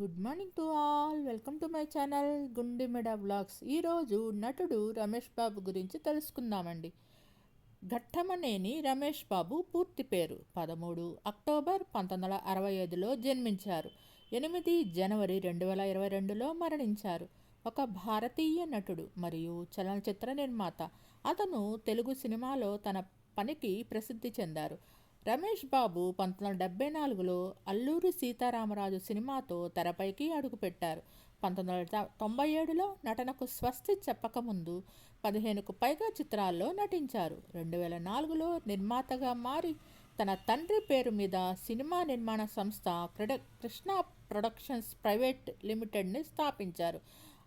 Good morning to all welcome to my channel Gundemeda blogs ఈరోజు నటుడు రమేష్ బాబు గురించి తెలుసుకుందామండి. ఘట్టమనేని రమేష్ బాబు పూర్తి పేరు. పదమూడు అక్టోబర్ పంతొమ్మిది వందల అరవై ఐదులో జన్మించారు. ఎనిమిది జనవరి రెండు వేల ఇరవై రెండులో మరణించారు. ఒక భారతీయ నటుడు మరియు చలనచిత్ర నిర్మాత. అతను తెలుగు సినిమాలో తన పనికి ప్రసిద్ధి చెందారు. రమేష్ బాబు పంతొమ్మిది వందల డెబ్బై నాలుగులో అల్లూరి సీతారామరాజు సినిమాతో తెరపైకి అడుగుపెట్టారు. పంతొమ్మిది వందల తొంభై ఏడులో నటనకు స్వస్తి చెప్పకముందు పదిహేనుకు పైగా చిత్రాల్లో నటించారు. రెండు వేల నాలుగులో నిర్మాతగా మారి తన తండ్రి పేరు మీద సినిమా నిర్మాణ సంస్థ క్రెడ కృష్ణ ప్రొడక్షన్స్ ప్రైవేట్ లిమిటెడ్ని స్థాపించారు.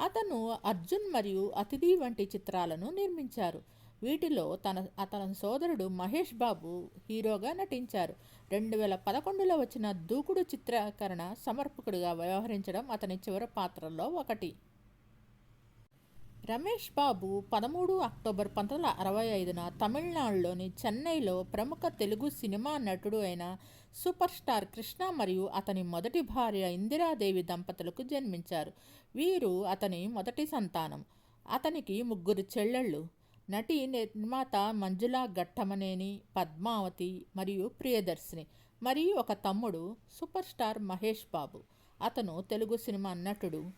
అతను అర్జున్ మరియు అతిథి వంటి చిత్రాలను నిర్మించారు. వీటిలో తన అతని సోదరుడు మహేష్ బాబు హీరోగా నటించారు. రెండు వేల పదకొండులో వచ్చిన దూకుడు చిత్రీకరణ సమర్పకుడిగా వ్యవహరించడం అతని చివరి పాత్రల్లో ఒకటి. రమేష్ బాబు పదమూడు అక్టోబర్ పంతొమ్మిది వందల అరవై ఐదున తమిళనాడులోని చెన్నైలో ప్రముఖ తెలుగు సినిమా నటుడు అయిన సూపర్ స్టార్ కృష్ణ మరియు అతని మొదటి భార్య ఇందిరాదేవి దంపతులకు జన్మించారు. వీరు అతని మొదటి సంతానం. అతనికి ముగ్గురు చెల్లెళ్ళు. నటి నిర్మాత మంజుల ఘట్టమనేని పద్మావతి మరియు ప్రియదర్శిని మరియు ఒక తమ్ముడు సూపర్ స్టార్ మహేష్ బాబు. అతను తెలుగు సినిమా నటుడు.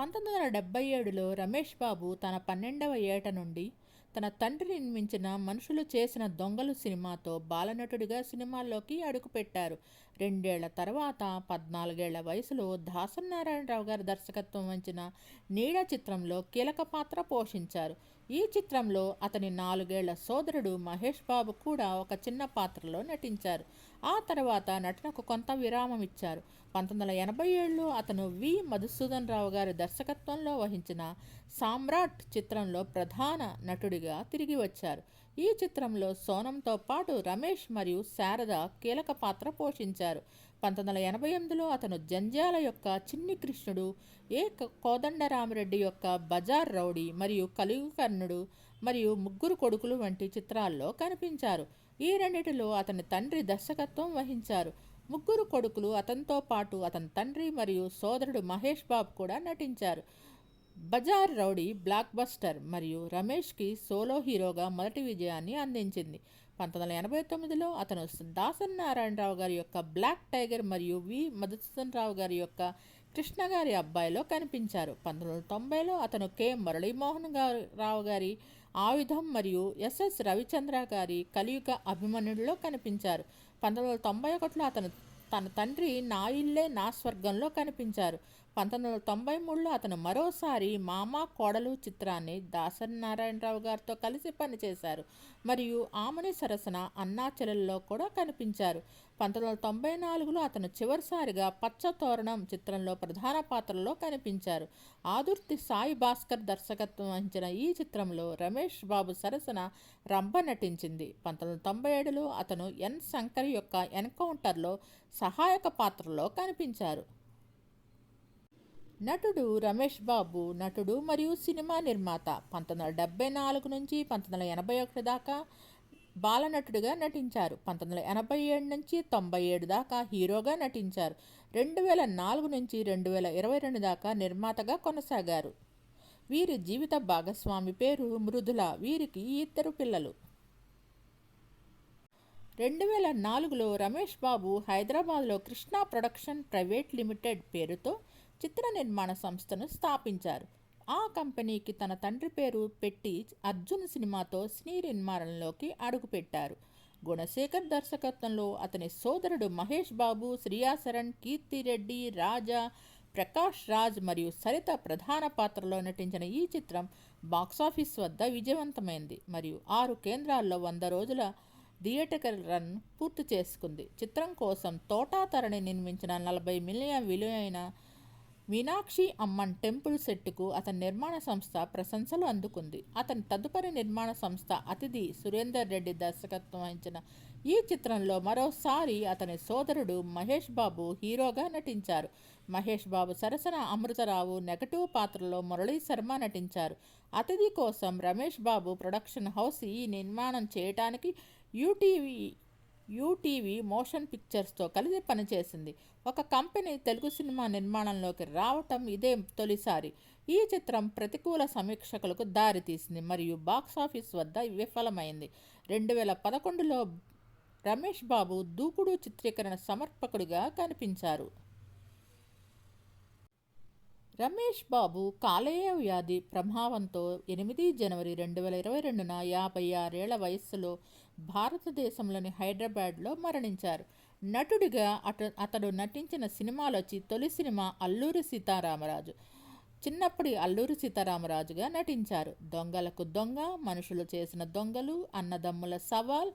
పంతొమ్మిది వందల డెబ్బై ఏడులో రమేష్ బాబు తన పన్నెండవ ఏట నుండి తన తండ్రి నిర్మించిన మనుషులు చేసిన దొంగలు సినిమాతో బాలనటుడిగా సినిమాల్లోకి అడుగుపెట్టారు. రెండేళ్ళ తర్వాత పద్నాలుగేళ్ళ వయసులో దాసనారాయణరావు గారి దర్శకత్వం వహించిన నీడ చిత్రంలో కీలక పాత్ర పోషించారు. ఈ చిత్రంలో అతని నాలుగేళ్ళ సోదరుడు మహేష్ బాబు కూడా ఒక చిన్న పాత్రలో నటించారు. ఆ తర్వాత నటనకు కొంత విరామం ఇచ్చారు. పంతొమ్మిది వందల ఎనభై ఏడులో అతను వి. మధుసూదన్ రావు గారి దర్శకత్వంలో వహించిన సామ్రాట్ చిత్రంలో ప్రధాన నటుడిగా తిరిగి వచ్చారు. ఈ చిత్రంలో సోనంతో పాటు రమేష్ మరియు శారద కీలక పాత్ర పోషించారు. పంతొమ్మిది వందల ఎనభై ఎనిమిదిలో అతను జంజాల యొక్క చిన్ని కృష్ణుడు ఏ కోదండరామిరెడ్డి యొక్క బజార్ రౌడీ మరియు కలియుకర్ణుడు మరియు ముగ్గురు కొడుకులు వంటి చిత్రాల్లో కనిపించారు. ఈ రెండిటిలో అతని తండ్రి దర్శకత్వం వహించారు. ముగ్గురు కొడుకులు అతనితో పాటు అతని తండ్రి మరియు సోదరుడు మహేష్ బాబు కూడా నటించారు. బజార్ రౌడీ బ్లాక్ బస్టర్ మరియు రమేష్కి సోలో హీరోగా మొదటి విజయాన్ని అందించింది. పంతొమ్మిది వందల ఎనభై తొమ్మిదిలో అతను దాసన్ నారాయణరావు గారి యొక్క బ్లాక్ టైగర్ మరియు వి మధుసూదన్ రావు గారి యొక్క కృష్ణ గారి అబ్బాయిలో కనిపించారు. పంతొమ్మిది వందల తొంభైలో అతను కె మురళీమోహన్ గారు రావు గారి ఆయుధం మరియు ఎస్ఎస్ రవిచంద్ర గారి కలియుగ అభిమన్యుడిలో కనిపించారు. పంతొమ్మిది వందల తొంభై ఒకటిలో అతను తన తండ్రి నా ఇల్లే నా స్వర్గంలో కనిపించారు. పంతొమ్మిది వందల తొంభై మూడులో అతను మరోసారి మామ కోడలు చిత్రాన్ని దాసరి నారాయణరావు గారితో కలిసి పనిచేశారు. మరియు ఆమని సరసన అన్నాచెలల్లో కూడా కనిపించారు. పంతొమ్మిది వందల తొంభై నాలుగులో అతను చివరిసారిగా పచ్చ తోరణం చిత్రంలో ప్రధాన పాత్రలో కనిపించారు. ఆదుర్తి సాయి భాస్కర్ దర్శకత్వం వహించిన ఈ చిత్రంలో రమేష్ బాబు సరసన రంభ నటించింది. పంతొమ్మిది వందల తొంభై ఏడులో అతను ఎన్ శంకర్ యొక్క ఎన్కౌంటర్లో సహాయక పాత్రలో కనిపించారు. నటుడు రమేష్ బాబు నటుడు మరియు సినిమా నిర్మాత. పంతొమ్మిది వందల డెబ్బై నాలుగు నుంచి పంతొమ్మిది వందల ఎనభై ఒకటి దాకా బాలనటుడిగా నటించారు. పంతొమ్మిది వందల ఎనభై ఏడు నుంచి తొంభై ఏడు దాకా హీరోగా నటించారు. రెండు వేల నాలుగు నుంచి రెండు వేల ఇరవై రెండు దాకా నిర్మాతగా కొనసాగారు. వీరి జీవిత భాగస్వామి పేరు మృదుల. వీరికి ఇద్దరు పిల్లలు. రెండు వేల నాలుగులో రమేష్ బాబు హైదరాబాద్లో కృష్ణా ప్రొడక్షన్ ప్రైవేట్ లిమిటెడ్ పేరుతో చిత్ర నిర్మాణ సంస్థను స్థాపించారు. ఆ కంపెనీకి తన తండ్రి పేరు పెట్టి అర్జున్ సినిమాతో సినీ నిర్మాణంలోకి అడుగుపెట్టారు. గుణశేఖర్ దర్శకత్వంలో అతని సోదరుడు మహేష్ బాబు శ్రియాశరణ్ కీర్తిరెడ్డి రాజా ప్రకాష్ రాజ్ మరియు సరిత ప్రధాన పాత్రలో నటించిన ఈ చిత్రం బాక్సాఫీస్ వద్ద విజయవంతమైంది మరియు ఆరు కేంద్రాల్లో వంద రోజుల థియేటర్ రన్ పూర్తి చేసుకుంది. చిత్రం కోసం తోటా తరణి నిర్మించిన నలభై మిలియన్ విలువైన మీనాక్షి అమ్మన్ టెంపుల్ సెట్కు అతని నిర్మాణ సంస్థ ప్రశంసలు అందుకుంది. అతని తదుపరి నిర్మాణ సంస్థ అతిథి సురేందర్ రెడ్డి దర్శకత్వం వహించిన ఈ చిత్రంలో మరోసారి అతని సోదరుడు మహేష్ బాబు హీరోగా నటించారు. మహేష్ బాబు సరసన అమృతరావు నెగటివ్ పాత్రలో మురళీ శర్మ నటించారు. అతిథి కోసం రమేష్ బాబు ప్రొడక్షన్ హౌస్ ఈ నిర్మాణం చేయటానికి యూటీవీ యూటీవీ మోషన్ పిక్చర్స్తో కలిసి పనిచేసింది. ఒక కంపెనీ తెలుగు సినిమా నిర్మాణంలోకి రావటం ఇదే తొలిసారి. ఈ చిత్రం ప్రతికూల సమీక్షకులకు దారితీసింది మరియు బాక్సాఫీస్ వద్ద విఫలమైంది. రెండు వేల పదకొండులో రమేష్ బాబు దూకుడు చిత్రీకరణ సమర్పకుడిగా కనిపించారు. రమేష్ బాబు కాలేయ వ్యాధి ప్రభావంతో ఎనిమిది జనవరి రెండు వేల ఇరవై రెండున యాభై ఆరేళ్ళ వయస్సులో భారతదేశంలోని హైదరాబాద్లో మరణించారు. నటుడిగా అట అతడు నటించిన సినిమాలొచ్చి తొలి సినిమా అల్లూరి సీతారామరాజు. చిన్నప్పటి అల్లూరి సీతారామరాజుగా నటించారు. దొంగలకు దొంగ మనుషులు చేసిన దొంగలు అన్నదమ్ముల సవాల్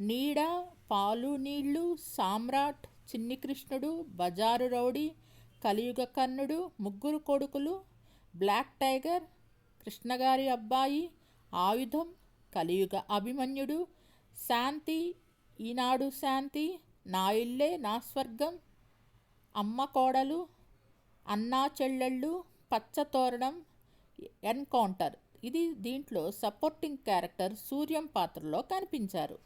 నీడ పాలు నీళ్ళు సామ్రాట్ చిన్ని కృష్ణుడు బజారు రౌడీ కలియుగ కర్ణుడు ముగ్గురు కొడుకులు బ్లాక్ టైగర్ కృష్ణగారి అబ్బాయి ఆయుధం కలియుగ అభిమన్యుడు శాంతి ఈనాడు శాంతి నా ఇల్లే నా స్వర్గం అమ్మ కోడలు అన్నా చెల్లెళ్ళు పచ్చతోరణం ఎన్కౌంటర్. ఇది దీంట్లో సపోర్టింగ్ క్యారెక్టర్ సూర్యం పాత్రలో కనిపించారు.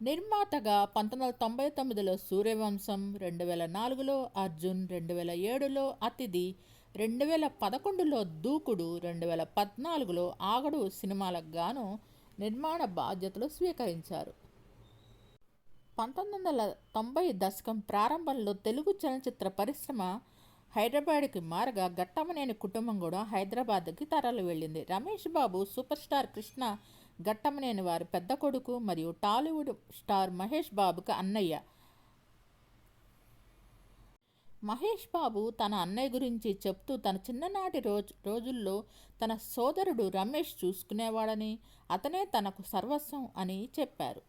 నిర్మాతగా పంతొమ్మిది వందల తొంభై తొమ్మిదిలో సూర్యవంశం రెండు వేల నాలుగులో అర్జున్ రెండు వేల ఏడులో అతిథి రెండు వేల పదకొండులో దూకుడు రెండు వేల పద్నాలుగులో ఆగడు సినిమాలకు గాను నిర్మాణ బాధ్యతలు స్వీకరించారు. పంతొమ్మిది వందల తొంభై దశకం ప్రారంభంలో తెలుగు చలనచిత్ర పరిశ్రమ హైదరాబాద్కి మారగా ఘట్టమనేని కుటుంబం కూడా హైదరాబాద్కి తరలి వెళ్ళింది. రమేష్ బాబు సూపర్ స్టార్ కృష్ణ ఘట్టమనేని వారి పెద్ద కొడుకు మరియు టాలీవుడ్ స్టార్ మహేష్ బాబుకి అన్నయ్య. మహేష్ బాబు తన అన్నయ్య గురించి చెప్తూ తన చిన్ననాటి రోజు రోజుల్లో తన సోదరుడు రమేష్ చూసుకునేవాడని అతనే తనకు సర్వస్వం అని చెప్పారు.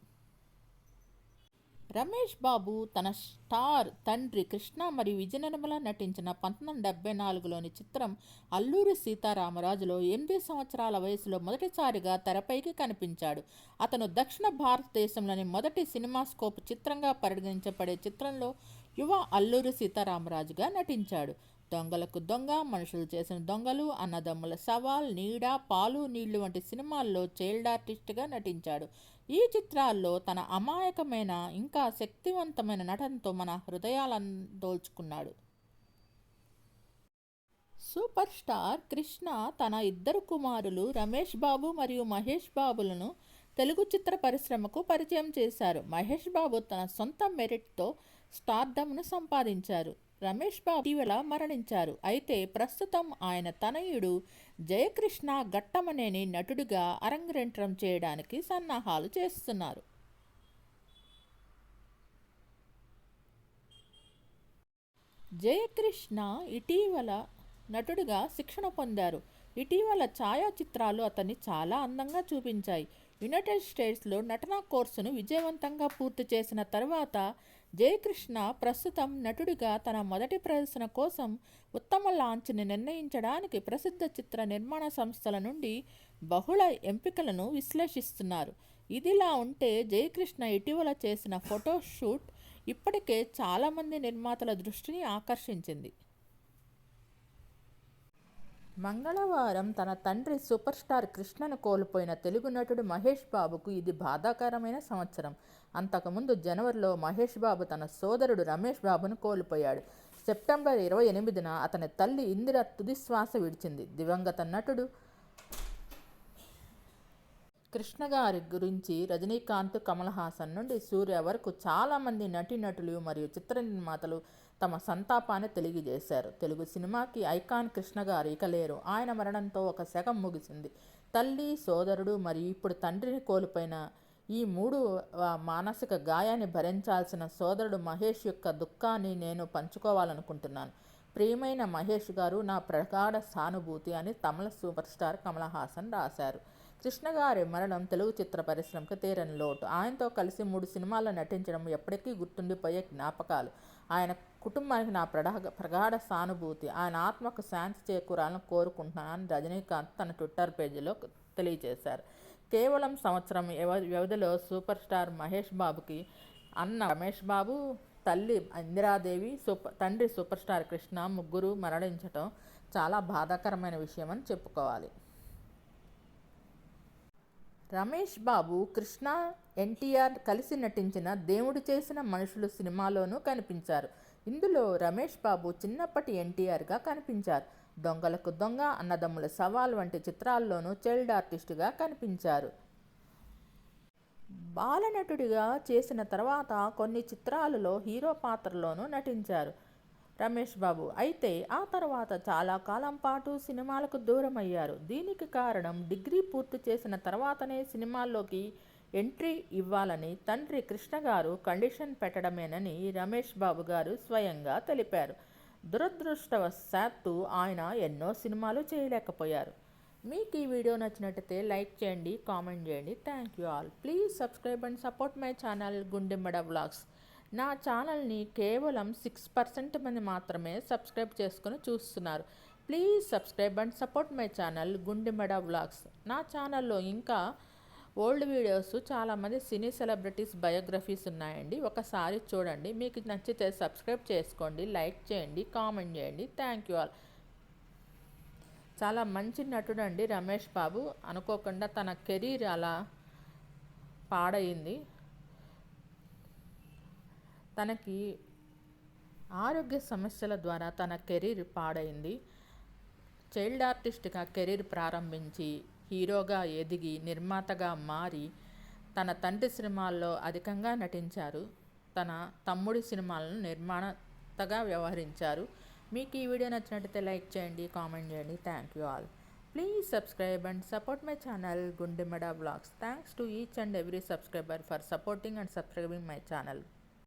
రమేష్ బాబు తన స్టార్ తండ్రి కృష్ణ మరియు విజయనిర్మల నటించిన పంతొమ్మిది వందల డెబ్బై నాలుగులోని చిత్రం అల్లూరి సీతారామరాజులో ఎనిమిది సంవత్సరాల వయసులో మొదటిసారిగా తెరపైకి కనిపించాడు. అతను దక్షిణ భారతదేశంలోని మొదటి సినిమాస్కోప్ చిత్రంగా పరిగణించబడే చిత్రంలో యువ అల్లూరి సీతారామరాజుగా నటించాడు. దొంగలకు దొంగ మనుషులు చేసిన దొంగలు అన్నదమ్ముల సవాల్ నీడ పాలు నీళ్ళు వంటి సినిమాల్లో చైల్డ్ ఆర్టిస్ట్గా నటించాడు. ఈ చిత్రాల్లో తన అమాయకమైన ఇంకా శక్తివంతమైన నటనతో మన హృదయాలను దోల్చుకున్నాడు. సూపర్ స్టార్ కృష్ణ తన ఇద్దరు కుమారులు రమేష్ బాబు మరియు మహేష్ బాబులను తెలుగు చిత్ర పరిశ్రమకు పరిచయం చేశారు. మహేష్ బాబు తన సొంత మెరిట్తో స్టార్డమ్ను సంపాదించారు. రమేష్ బాబు ఇటీవల మరణించారు. అయితే ప్రస్తుతం ఆయన తనయుడు జయకృష్ణ ఘట్టమనేని నటుడిగా అరంగేట్రం చేయడానికి సన్నాహాలు చేస్తున్నారు. జయకృష్ణ ఇటీవల నటుడిగా శిక్షణ పొందారు. ఇటీవల ఛాయాచిత్రాలు అతన్ని చాలా అందంగా చూపించాయి. యునైటెడ్ స్టేట్స్లో నటనా కోర్సును విజయవంతంగా పూర్తి చేసిన తర్వాత జయకృష్ణ ప్రస్తుతం నటుడిగా తన మొదటి ప్రదర్శన కోసం ఉత్తమ లాంచ్ని నిర్ణయించడానికి ప్రసిద్ధ చిత్ర నిర్మాణ సంస్థల నుండి బహుళ ఎంపికలను విశ్లేషిస్తున్నారు. ఇదిలా ఉంటే జయకృష్ణ ఇటీవల చేసిన ఫోటోషూట్ ఇప్పటికే చాలామంది నిర్మాతల దృష్టిని ఆకర్షించింది. మంగళవారం తన తండ్రి సూపర్ స్టార్ కృష్ణను కోల్పోయిన తెలుగు నటుడు మహేష్ బాబుకు ఇది బాధాకరమైన సంవత్సరం. అంతకుముందు జనవరిలో మహేష్ బాబు తన సోదరుడు రమేష్ బాబును కోల్పోయాడు. సెప్టెంబర్ ఇరవై ఎనిమిదిన అతని తల్లి ఇందిర తుదిశ్వాస విడిచింది. దివంగత నటుడు కృష్ణ గారి గురించి రజనీకాంత్ కమల్ హాసన్ నుండి సూర్య వరకు చాలామంది నటీనటులు మరియు చిత్ర నిర్మాతలు తమ సంతాపాన్ని తెలియజేశారు. తెలుగు సినిమాకి ఐకాన్ కృష్ణ గారు ఇక లేరు ఆయన మరణంతో ఒక శకం ముగిసింది. తల్లి సోదరుడు మరియు ఇప్పుడు తండ్రిని కోల్పోయిన ఈ మూడు మానసిక గాయాన్ని భరించాల్సిన సోదరుడు మహేష్ యొక్క దుఃఖాన్ని నేను పంచుకోవాలనుకుంటున్నాను. ప్రియమైన మహేష్ గారు నా ప్రగాఢ సానుభూతి అని తమిళ సూపర్ స్టార్ కమల్ హాసన్ రాశారు. కృష్ణ గారి మరణం తెలుగు చిత్ర పరిశ్రమకు తీరని లోటు. ఆయనతో కలిసి మూడు సినిమాల్లో నటించడం ఎప్పటికీ గుర్తుండిపోయే జ్ఞాపకాలు. ఆయన కుటుంబానికి నా ప్రగాఢ ప్రగాఢ సానుభూతి ఆయన ఆత్మకు శాంతి చేకూరాలని కోరుకుంటున్నానని రజనీకాంత్ తన ట్విట్టర్ పేజీలో తెలియజేశారు. కేవలం సంవత్సరం వ్యవధిలో సూపర్ స్టార్ మహేష్ బాబుకి అన్న రమేష్ బాబు తల్లి ఇందిరాదేవి సూపర్ తండ్రి సూపర్ స్టార్ కృష్ణ ముగ్గురు మరణించటం చాలా బాధాకరమైన విషయం అని చెప్పుకోవాలి. రమేష్ బాబు కృష్ణ ఎన్టీఆర్ కలిసి నటించిన దేవుడు చేసిన మనుషులు సినిమాలోనూ కనిపించారు. ఇందులో రమేష్ బాబు చిన్నప్పటి ఎన్టీఆర్గా కనిపించారు. దొంగలకు దొంగ అన్నదమ్ముల సవాల్ వంటి చిత్రాల్లోనూ చైల్డ్ ఆర్టిస్టుగా కనిపించారు. బాలనటుడిగా చేసిన తర్వాత కొన్ని చిత్రాలలో హీరో పాత్రలోనూ నటించారు. రమేష్ బాబు. అయితే ఆ తర్వాత చాలా కాలం పాటు సినిమాలకు దూరం అయ్యారు దీనికి కారణం డిగ్రీ పూర్తి చేసిన తర్వాతనే సినిమాల్లోకి ఎంట్రీ ఇవ్వాలని తండ్రి కృష్ణ గారు కండిషన్ పెట్టడమేనని రమేష్ బాబు గారు స్వయంగా తెలిపారు. దురదృష్టవశాత్తు ఆయన ఎన్నో సినిమాలు చేయలేకపోయారు. మీకు ఈ వీడియో నచ్చినట్టయితే లైక్ చేయండి కామెంట్ చేయండి. Thank you all. Please subscribe and support my channel Gundemmada vlogs. నా ఛానల్ని కేవలం సిక్స్ పర్సెంట్ మంది మాత్రమే సబ్స్క్రైబ్ చేసుకుని చూస్తున్నారు. Please subscribe and support my channel Gundemmada vlogs. నా ఛానల్లో ఇంకా ఓల్డ్ వీడియోస్ చాలామంది సినీ సెలబ్రిటీస్ బయోగ్రఫీస్ ఉన్నాయండి. ఒకసారి చూడండి. మీకు నచ్చితే సబ్స్క్రైబ్ చేసుకోండి లైక్ చేయండి కామెంట్ చేయండి. Thank you all. చాలా మంచి నటుడు అండి రమేష్ బాబు. అనుకోకుండా తన కెరీర్ అలా పాడైంది. తనకి ఆరోగ్య సమస్యల ద్వారా తన కెరీర్ పాడైంది. చైల్డ్ ఆర్టిస్ట్గా కెరీర్ ప్రారంభించి హీరోగా ఎదిగి నిర్మాతగా మారి తన తండ్రి సినిమాల్లో అధికంగా నటించారు. తన తమ్ముడి సినిమాలను నిర్మాణతగా వ్యవహరించారు. మీకు ఈ వీడియో నచ్చినట్టయితే లైక్ చేయండి కామెంట్ చేయండి. Thank you all. Please subscribe and support my channel Gundemada blogs. Thanks to each and every subscriber for supporting and subscribing my channel.